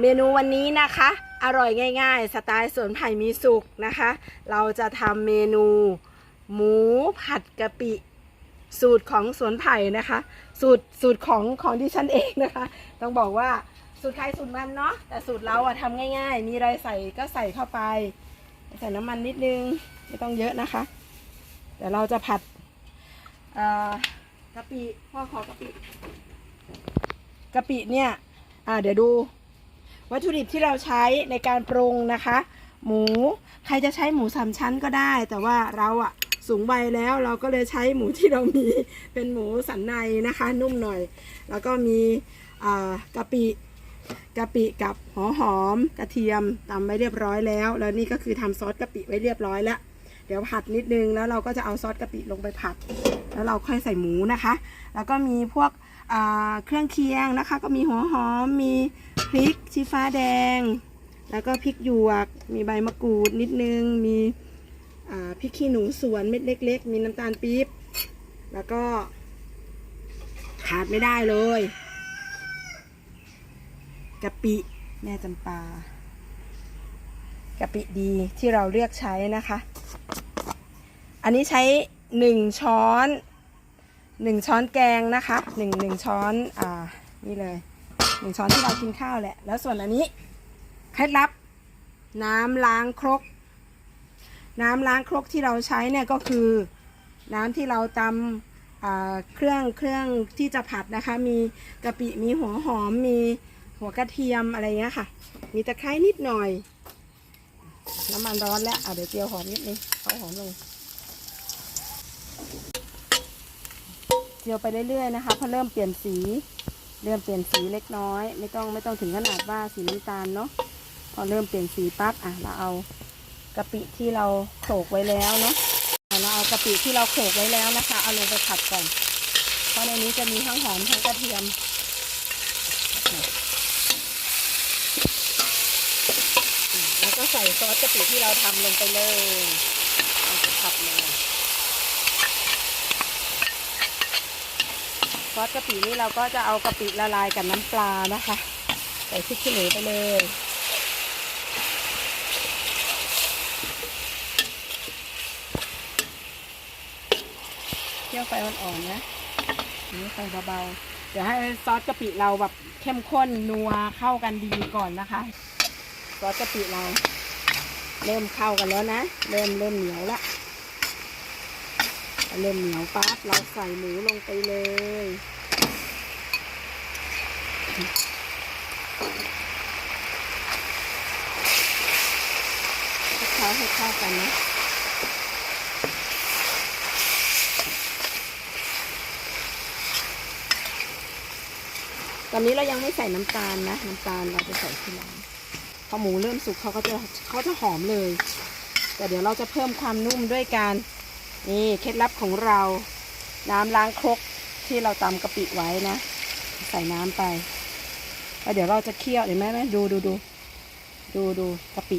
เมนูวันนี้นะคะ อร่อยง่ายๆ สไตล์สวนไผ่มีสุกนะคะ เราจะทำเมนู หมูผัดกะปิ สูตรของสวนไผ่นะคะ สูตรสูตรของของดิฉันเองนะคะ ต้องบอกว่าสูตรใครสูตรมันเนาะแต่สูตรเราอะทำง่าย ๆ มีอะไรใส่ก็ใส่เข้าไป ใส่น้ำมันนิดนึงไม่ต้องเยอะนะคะเดี๋ยวเราจะผัดกะปิพ่อขอกะปิกะปิเนี่ย อ่าเดี๋ยวดู วัตถุดิบที่เราใช้ในการปรุงนะคะ หมูใครจะใช้หมูสามชั้นก็ได้ แต่ว่าเราอะสูงวัยแล้วเราก็เลยใช้หมูที่เรามีเป็นหมูสันในนะคะ นุ่มหน่อย แล้วก็มีกะปิกะปิกับหอหอม กระเทียมตำไว้เรียบร้อยแล้ว แล้วนี่ก็คือทำซอสกะปิไว้เรียบร้อยแล้ว เดี๋ยวผัดนิดนึงแล้วเราก็จะเอาซอสกะปิลงไปผัด แล้วเราค่อยใส่หมูนะคะ แล้วก็มีพวกเครื่องเคียงนะคะ ก็มีหัวหอมมีพริกชี้ฟ้าแดง แล้วก็พริกหยวก มีใบมะกรูดนิดนึง มีพริกขี้หนูสวนเม็ดเล็ก ๆ มีน้ำตาลปี๊บแล้วก็ขาดไม่ได้เลยกะปิแม่จำปากะปิดีที่เราเลือกใช้นะคะ อันนี้ใช้หนึ่งช้อนหนึ่งช้อนแกงนะคะหนึ่งหนึ่งช้อนอ่านี่เลยหนึ่งช้อนที่เรากินข้าวแหละ แล้วส่วนอันนี้เคล็ดลับน้ำล้างครก น้ำล้างครกที่เราใช้เนี่ยก็คือน้ำที่เราตำเครื่องเครื่องที่จะผัดนะคะ มีกะปิมีหัวหอมมีหัวกระเทียมอะไรเงี้ยค่ะ มีตะไคร้นิดหน่อย น้ำมันร้อนแล้วอะเดี๋ยวเจียวหอมนิดนึงเอาหอมลง เจียวไปเรื่อยๆนะคะพอเริ่มเปลี่ยนสี เริ่มเปลี่ยนสีเล็กน้อย ไม่ต้องไม่ต้องถึงขนาดว่าสีน้ำตาลเนาะพอเริ่มเปลี่ยนสีปั๊บอะเราเอากะปิที่เราโขลกไว้แล้วเนาะเราเอากะปิที่เราโขลกไว้แล้วนะคะ เอาลงไปผัดก่อนเพราะในนี้จะมีทั้งหอมทั้งกระเทียมแล้วก็ใส่ซอสกะปิที่เราทำลงไปเลยเอาไปผัดเลย ซอสกะปินี่เราก็จะเอากะปิละลายกับน้ำปลานะคะ ใส่พริกขี้หนูไปเลยเคี่ยวไฟอ่อนๆนะอันนี่ไฟเบาๆ เดี๋ยวให้ซอสกะปิเราแบบเข้มข้นนัวเข้ากันดีก่อนนะคะ ซอสกะปิเรา เริ่มเข้ากันแล้วนะ เริ่มเริ่มเหนียวละ เริ่มเหนียวปั๊บเราใส่หมูลงไปเลยคลุกเคล้าให้เข้ากันนะตอนนี้เรายังไม่ใส่น้ำตาลนะ น้ำตาลเราจะใส่ทีหลังพอหมูเริ่มสุกเขาก็จะเขาจะหอมเลย แต่เดี๋ยวเราจะเพิ่มความนุ่มด้วยการ นี่เคล็ดลับของเรา น้ำล้างครกที่เราตำกะปิไว้นะ ใส่น้ำไปแล้วเดี๋ยวเราจะเคี่ยวเห็นไหมไหมดูดูดูดูดูกะปิ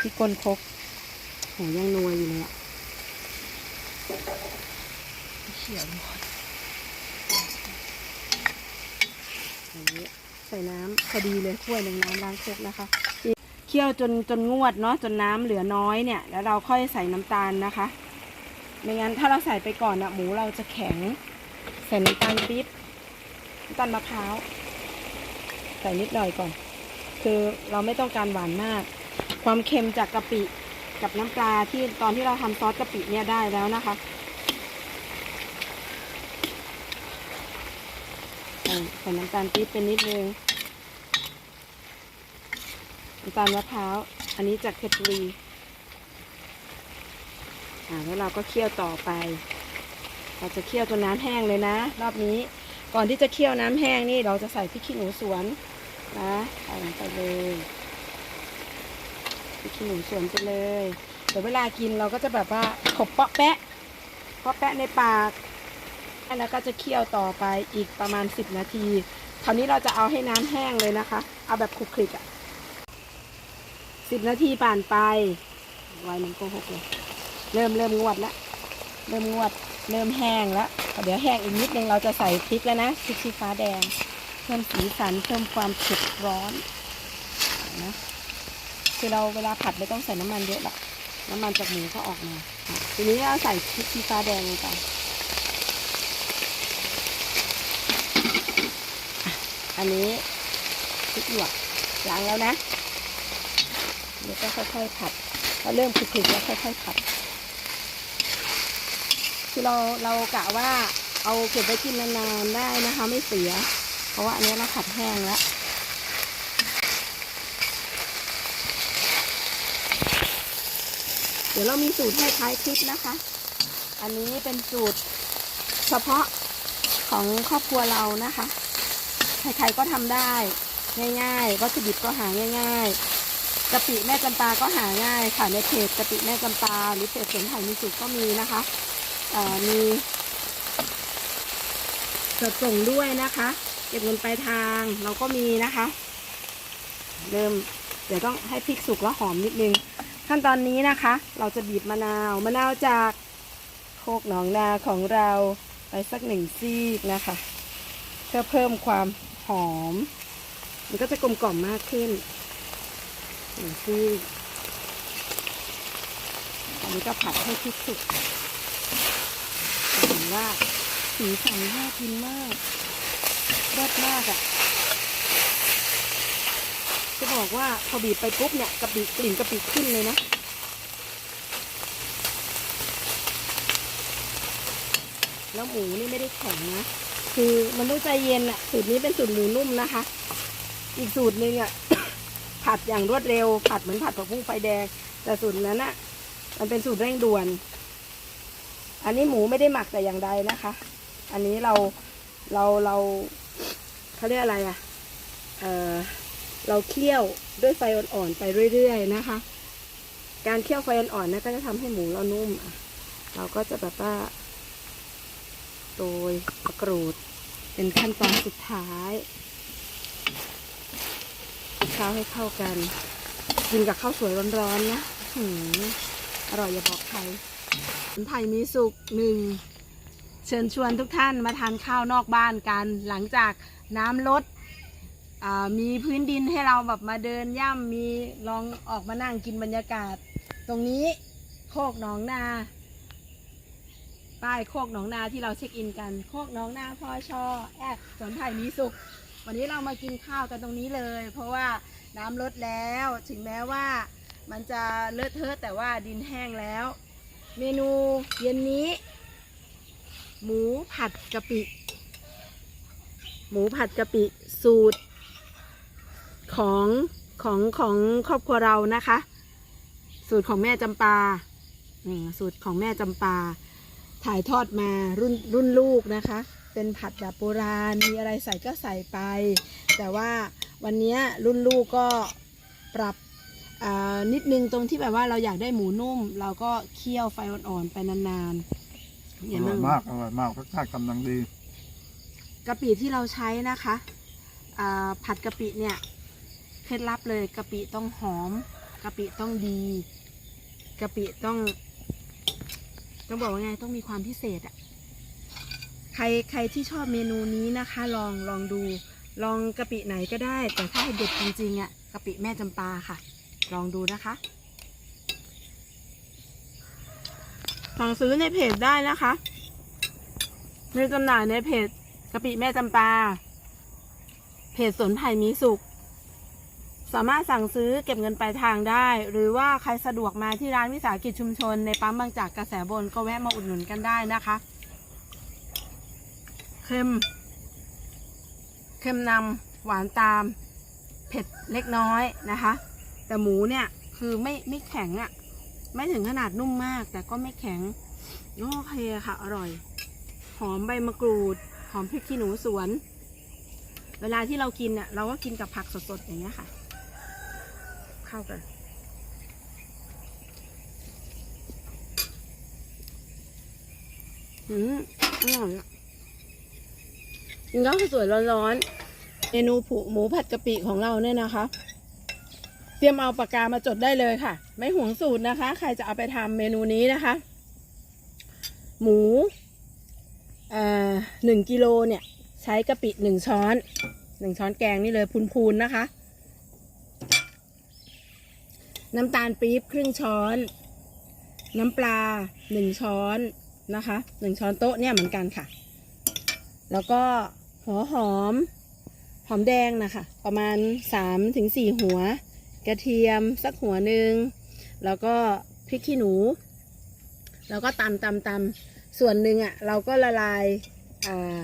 ที่ก้นครกโหยังนัวอยู่เลยอะเคี่ยวหมดนี้ใส่น้ำพอดีเลยถ้วยหนึ่งน้ำล้างครกนะคะเคี่ยวจนจนงวดเนาะจนน้ำเหลือน้อยเนี่ย แล้วเราค่อยใส่น้ำตาลนะคะ ไม่งั้นถ้าเราใส่ไปก่อนอะหมูเราจะแข็ง ใส่น้ำตาลปี๊บน้ำตาลมะพร้าว ใส่นิดหน่อยก่อน คือเราไม่ต้องการหวานมาก ความเค็มจากกะปิกับน้ำปลาที่ตอนที่เราทำซอสกะปิเนี่ยได้แล้วนะคะใส่น้ำตาลปี๊บเป็นนิดนึงน้ำตาลมะพร้าว อันนี้จากเพชรบุรี แล้วเราก็เคี่ยวต่อไป เราจะเคี่ยวจนน้ำแห้งเลยนะ รอบนี้ ก่อนที่จะเคี่ยวน้ำแห้งนี่เราจะใส่พริกขี้หนูสวนนะใส่ลงไปเลยพริกขี้หนูสวนไปเลยเดี๋ยวเวลากินเราก็จะแบบว่าขบเปาะแปะเปาะแปะในปากแล้วก็จะเคี่ยวต่อไปอีกประมาณ 10 นาทีคราวนี้เราจะเอาให้น้ำแห้งเลยนะคะ เอาแบบคลุกคลิกอะสิบนาทีผ่านไปไว้มันโกหกเลย เริ่มเริ่มงวดแล้วเริ่มงวด เริ่มแห้งแล้วเดี๋ยวแห้งอีกนิดนึงเราจะใส่พริกแล้วนะพริกชี้ฟ้าแดง เพิ่มสีสันเพิ่มความเผ็ดร้อนนะคือเราเวลาผัดไม่ต้องใส่น้ำมันเยอะหรอกน้ำมันจากหมูก็ออกมาอะทีนี้เราใส่พริกชี้ฟ้าแดงลงไปอะอันนี้พริกหยวกล้างแล้วนะเดี๋ยวก็ค่อยๆผัดพอเริ่มคลุกๆแล้วค่อยๆผัด คือเราเรากะว่าเอาเก็บไว้กินนานๆได้นะคะ ไม่เสีย เพราะว่าอันนี้เราผัดแห้งแล้วเดี๋ยวเรามีสูตรให้ท้ายคลิปนะคะ อันนี้เป็นสูตรเฉพาะของครอบครัวเรานะคะ ใครๆก็ทำได้ง่ายๆ วัตถุดิบก็หาง่ายๆกะปิแม่จำปาก็หาง่ายค่ะในเพจกะปิแม่จำปาหรือเพจสวนไผ่มีสุกก็มีนะคะ มีจดส่งด้วยนะคะ เก็บเงินปลายทางเราก็มีนะคะ เริ่มเดี๋ยวต้องให้พริกสุกแล้วหอมนิดนึง ขั้นตอนนี้นะคะ เราจะบีบมะนาวมะนาวจากโคกหนองนาของเราไปสักหนึ่งซีกนะคะ เพื่อเพิ่มความหอม มันก็จะกลมกล่อมมากขึ้นหนึ่งซีกอันนี้ก็ผัดให้พริกสุก ว่าสีสันน่ากินมากรสมากอะ่ะ จะบอกว่าพอบีบไปปุ๊บเนี่ยกะปิกลิ่นกะปิขึ้นเลยนะแล้วหมูนี่ไม่ได้แข็งนะ คือมันต้องใจเย็นอะสูตรนี้เป็นสูตรหมูนุ่มนะคะ อีกสูตรหนึ่งอะผัดอย่างรวดเร็ว ผัดเหมือนผัดผักบุ้งไฟแดง แต่สูตรนั้นอะ มันเป็นสูตรเร่งด่วน อันนี้หมูไม่ได้หมักแต่อย่างใดนะคะ อันนี้เราเราเราเขาเรียกอะไรอะเออเราเคี่ยวด้วยไฟอ่อนๆไปเรื่อยๆนะคะ การเคี่ยวไฟอ่อนๆนะก็จะทำให้หมูเรานุ่มอะเราก็จะแบบว่าโรยมะกรูด เป็นขั้นตอนสุดท้ายเข้าให้เข้ากัน กินกับข้าวสวยร้อนๆนะอร่อยอย่าบอกใคร ไผ่มีสุกหนึ่งเชิญชวนทุกท่านมาทานข้าวนอกบ้านกัน หลังจากน้ำลดมีพื้นดินให้เราแบบมาเดินย่ำมีลองออกมานั่งกินบรรยากาศ ตรงนี้โคกหนองนาป้ายโคกหนองนาที่เราเช็คอินกัน โคกหนองนาพอชอแอดสวนไผ่มีสุข วันนี้เรามากินข้าวกันตรงนี้เลย เพราะว่าน้ำลดแล้วถึงแม้ว่ามันจะเลอะเทอะแต่ว่าดินแห้งแล้ว เมนูเย็นนี้ หมูผัดกะปิ หมูผัดกะปิสูตร ของของของครอบครัวเรานะคะ สูตรของแม่จำปาสูตรของแม่จำปา ถ่ายทอดมารุ่นรุ่นลูกนะคะ เป็นผัดแบบโบราณมีอะไรใส่ก็ใส่ไป แต่ว่าวันนี้รุ่นลูกก็ปรับ นิดนึงตรงที่แบบว่าเราอยากได้หมูนุ่ม เราก็เคี่ยวไฟอ่อนๆไปนานๆออย่าร่ลือยมมากอร่อยมากรสชาติกำลังดีกะปิที่เราใช้นะคะอ่าผัดกะปิเนี่ยเคล็ดลับเลยกะปิต้องหอมกะปิต้องดีกะปิต้อง ต้องบอกว่าไงต้องมีความพิเศษอะใครใครที่ชอบเมนูนี้นะคะ ลองลองดู ลองกะปิไหนก็ได้ แต่ถ้าให้เด็ดจริงๆอะกะปิแม่จำปาค่ะ ลองดูนะคะสั่งซื้อในเพจได้นะคะมีจำหน่ายในเพจกะปิแม่จำปา เพจสวนไผ่มีสุข สามารถสั่งซื้อเก็บเงินปลายทางได้ หรือว่าใครสะดวกมาที่ร้านวิสาหกิจชุมชน ในปั๊มบางจากกระแสบนก็แวะมาอุดหนุนกันได้นะคะเค็มเค็มนำหวานตาม เผ็ดเล็กน้อยนะคะ แต่หมูเนี่ยคือไม่ไม่แข็งอะ่ะ ไม่ถึงขนาดนุ่มมาก แต่ก็ไม่แข็งโอเคค่ะ อร่อย หอมใบมะกรูด หอมพริกขี้หนูสวน เวลาที่เรากินเนี่ยเราก็กินกับผักสดๆอย่างเงี้ยค่ะ เข้ากันอืมอร่อยอะกินข้าวสวยร้อนๆเมนูผูหมูผัดกะปิของเราเนี่ยนะคะ ตรียมเอาปากกามาจดได้เลยค่ะ ไม่ห่วงสูตรนะคะ ใครจะเอาไปทำเมนูนี้นะคะ หมูหนึ่งกิโลเนี่ย ใช้กะปิหนึ่งช้อนหนึ่งช้อนแกงนี่เลยพูนๆนะคะ น้ำตาลปี๊บครึ่งช้อน น้ำปลาหนึ่งช้อนนะคะหนึ่งช้อนโต๊ะเนี่ยเหมือนกันค่ะ แล้วก็หัวหอม หอมแดงนะคะ ประมาณ3ถึง4หัว กระเทียมสักหัวหนึ่งแล้วก็พริกขี้หนู แล้วก็ตำตำตำส่วนหนึ่งอะเราก็ละลายอ่า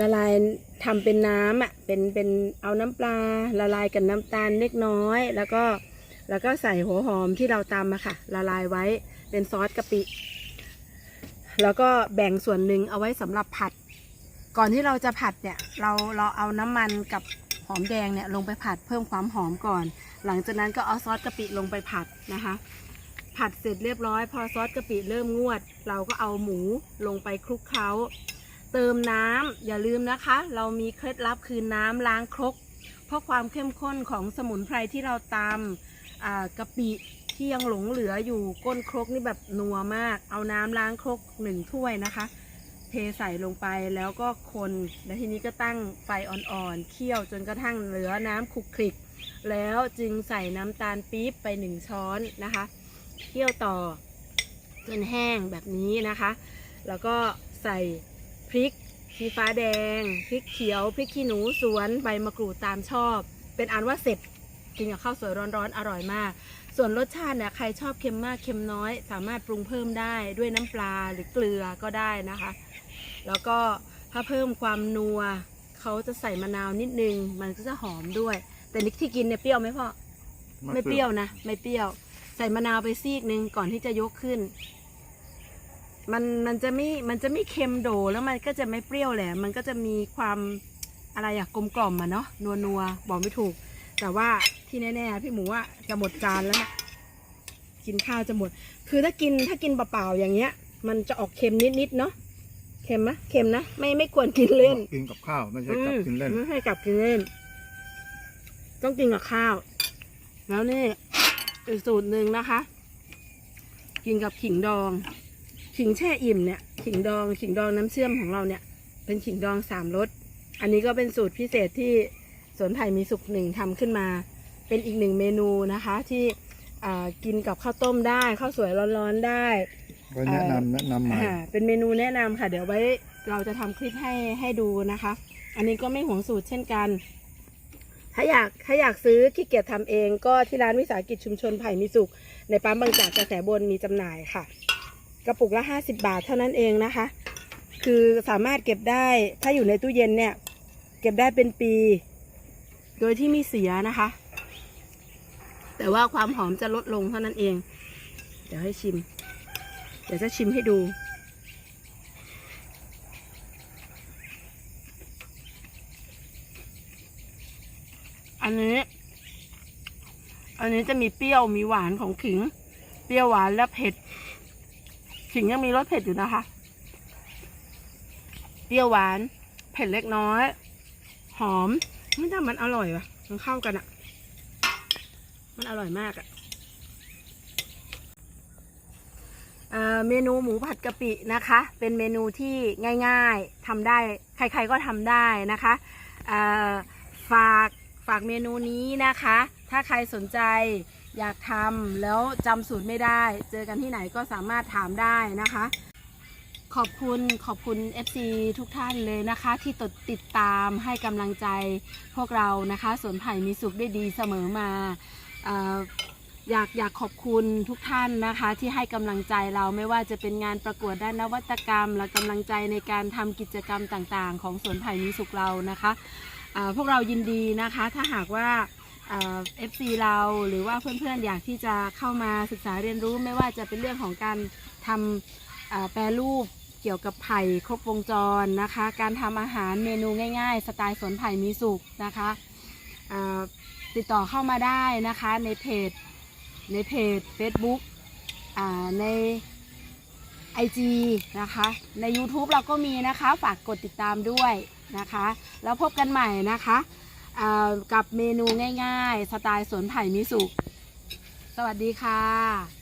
ละลายทำเป็นน้ำอะเป็นเป็นเอาน้ำปลาละลายกับน้ำตาลเล็กน้อย แล้วก็แล้วก็ใส่หัวหอมที่เราตำอะค่ะ ละลายไว้เป็นซอสกะปิ แล้วก็แบ่งส่วนหนึ่งเอาไว้สำหรับผัด ก่อนที่เราจะผัดเนี่ย เราเราเอาน้ำมันกับหอมแดงเนี่ยลงไปผัดเพิ่มความหอมก่อน หลังจากนั้นก็เอาซอสกะปิลงไปผัดนะคะ ผัดเสร็จเรียบร้อย พอซอสกะปิเริ่มงวด เราก็เอาหมูลงไปคลุกเคล้า เติมน้ำอย่าลืมนะคะ เรามีเคล็ดลับคือน้ำล้างครก เพราะความเข้มข้นของสมุนไพรที่เราตำกะปิที่ยังหลงเหลืออยู่ก้นครกนี่แบบนัวมาก เอาน้ำล้างครกหนึ่งถ้วยนะคะ เทใส่ลงไปแล้วก็คน แล้วทีนี้ก็ตั้งไฟอ่อนๆเคี่ยวจนกระทั่งเหลือน้ำคลุกคลิก แล้วจึงใส่น้ำตาลปี๊บไปหนึ่งช้อนนะคะเคี่ยวต่อจนแห้งแบบนี้นะคะ แล้วก็ใส่พริกชี้ฟ้าแดง พริกเขียว พริกขี้หนูสวนใบมะกรูดตามชอบ เป็นอันว่าเสร็จกินกับข้าวสวยร้อนๆอร่อยมาก ส่วนรสชาติเนี่ยใครชอบเค็มมากเค็มน้อย สามารถปรุงเพิ่มได้ด้วยน้ำปลาหรือเกลือก็ได้นะคะ แล้วก็ถ้าเพิ่มความนัวเขาจะใส่มะนาวนิดนึง มันก็จะหอมด้วย แต่นิกที่กินเนี่ยเปรี้ยวไหมพ่อ ไม่เปรี้ยวนะ ไม่เปรี้ยว ใส่มะนาวไปซีกหนึ่งก่อนที่จะยกขึ้น มันมันจะไม่ มันจะไม่เค็มโดแล้วมันก็จะไม่เปรี้ยวแหละ มันก็จะมีความอะไรอะกลมกล่อมอะเนาะนัวนัวๆบอกไม่ถูก แต่ว่าที่แน่ๆพี่หมูว่าจะหมดจานแล้วนะกินข้าวจะหมด คือถ้ากินถ้ากินเปล่าๆอย่างเงี้ย มันจะออกเค็มนิดๆเนาะเค็มไหมเค็มนะ ไม่ไม่ควรกินเล่น กินกับข้าวไม่ใช่กับกินเล่นอืมไม่ให้กลับกินเล่น ต้องกินกับข้าว แล้วนี่อีกสูตรหนึ่งนะคะ กินกับขิงดอง ขิงแช่อิ่มเนี่ย ขิงดอง ขิงดองน้ำเชื่อมของเราเนี่ย เป็นขิงดองสามรส อันนี้ก็เป็นสูตรพิเศษที่สวนไผ่มีสุขหนึ่งทำขึ้นมา เป็นอีกหนึ่งเมนูนะคะที่อ่ากินกับข้าวต้มได้ข้าวสวยร้อนๆได้ไว้แนะนำแนะนำใหม่อ่าเป็นเมนูแนะนำค่ะ เดี๋ยวไว้เราจะทำคลิปให้ให้ดูนะคะ อันนี้ก็ไม่หวงสูตรเช่นกัน ถ้าอยากถ้าอยากซื้อขี้เกียจทำเองก็ที่ร้านวิสาหกิจชุมชนไผ่มีสุข ในปั๊มบางจากกระแสบนมีจำหน่ายค่ะ กระปุกละ 50 บาทเท่านั้นเองนะคะ คือสามารถเก็บได้ถ้าอยู่ในตู้เย็นเนี่ย เก็บได้เป็นปี โดยที่ไม่เสียนะคะ แต่ว่าความหอมจะลดลงเท่านั้นเอง เดี๋ยวให้ชิม เดี๋ยวจะชิมให้ดู อันนี้ อันนี้จะมีเปรี้ยวมีหวานของขิง เปรี้ยวหวานและเผ็ด ขิงยังมีรสเผ็ดอยู่นะคะ เปรี้ยวหวาน เผ็ดเล็กน้อย หอม ไม่แต่มันอร่อยว่ะ มันเข้ากันอะมันอร่อยมากอะเอเมนูหมูผัดกะปินะคะ เป็นเมนูที่ง่ายๆทำได้ ใครๆก็ทำได้นะคะฝาก ฝากเมนูนี้นะคะ ถ้าใครสนใจอยากทำแล้วจำสูตรไม่ได้ เจอกันที่ไหนก็สามารถถามได้นะคะ ขอบคุณขอบคุณ FC ทุกท่านเลยนะคะ ที่ตดติดตามให้กำลังใจพวกเรานะคะสวนไผ่มีสุขได้ดีเสมอมาออยากอยากขอบคุณทุกท่านนะคะ ที่ให้กำลังใจเราไม่ว่าจะเป็นงานประกวดด้านนวัตกรรม และกำลังใจในการทำกิจกรรมต่างๆ ของสวนไผ่มีสุขเรานะคะ พวกเรายินดีนะคะ ถ้าหากว่าเอฟซีเราหรือว่าเพื่อนๆอยากที่จะเข้ามาศึกษาเรียนรู้ไม่ว่าจะเป็นเรื่องของการทำแปรรูปเกี่ยวกับไผ่ครบวงจรนะคะ การทำอาหารเมนูง่ายๆ สไตล์สวนไผ่มีสุขนะคะติดต่อเข้ามาได้นะคะในเพจในเพจ Facebook ใน IG นะคะ ใน YouTube เราก็มีนะคะ ฝากกดติดตามด้วย นะคะ แล้วพบกันใหม่นะคะกับเมนูง่ายๆ สไตล์สวนไผ่มีสุข สวัสดีค่ะ